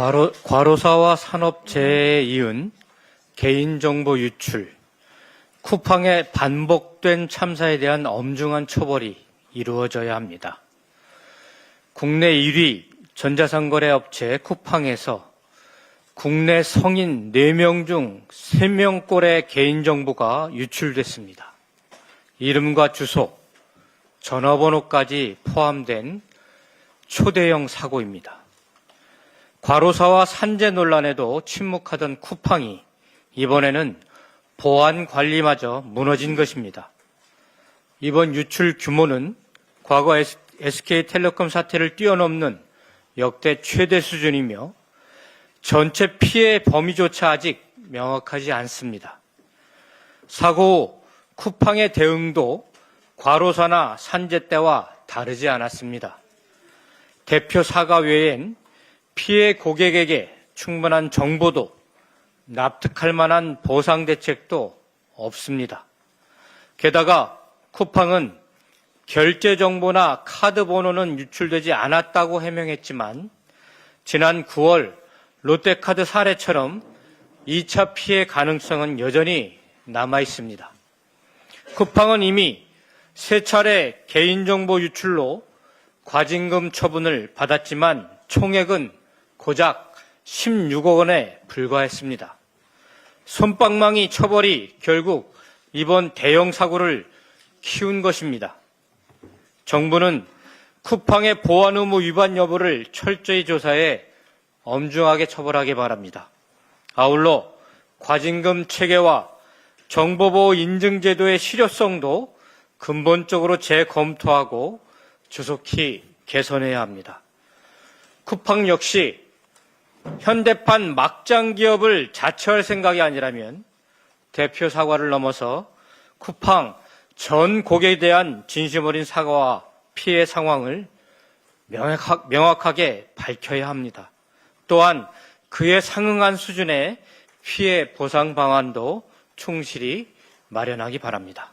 과로, 과로 사와 산업재해에 이은 개인정보 유출, 쿠팡의 반복된 참사에 대한 엄중한 처벌이 이루어져야 합니다. 국내 1위 전자상거래 업체 쿠팡에서 국내 성인 4명 중 3명꼴의 개인정보가 유출됐습니다. 이름과 주소, 전화번호까지 포함된 초대형 사고입니다. 과로사와 산재 논란에도 침묵하던 쿠팡이 이번에는 보안 관리마저 무너진 것입니다. 이번 유출 규모는 과거 SK텔레콤 사태를 뛰어넘는 역대 최대 수준이며 전체 피해 범위조차 아직 명확하지 않습니다. 사고 후 쿠팡의 대응도 과로사나 산재 때와 다르지 않았습니다. 대표 사과 외엔 피해 고객에게 충분한 정보도 납득할 만한 보상 대책도 없습니다. 게다가 쿠팡은 결제 정보나 카드 번호는 유출되지 않았다고 해명했지만 지난 9월 롯데카드 사례처럼 2차 피해 가능성은 여전히 남아 있습니다. 쿠팡은 이미 세 차례 개인정보 유출로 과징금 처분을 받았지만 총액은 고작 16억 원에 불과했습니다. 손방망이 처벌이 결국 이번 대형 사고를 키운 것입니다. 정부는 쿠팡의 보안 의무 위반 여부를 철저히 조사해 엄중하게 처벌하기 바랍니다. 아울러 과징금 체계와 정보보호 인증제도의 실효성도 근본적으로 재검토하고 조속히 개선해야 합니다. 쿠팡 역시 현대판 막장 기업을 자처할 생각이 아니라면 대표 사과를 넘어서 쿠팡 전 고객에 대한 진심 어린 사과와 피해 상황을 명확하 게 밝혀야 합니다. 또한 그에 상응한 수준의 피해 보상 방안도 충실히 마련하기 바랍니다.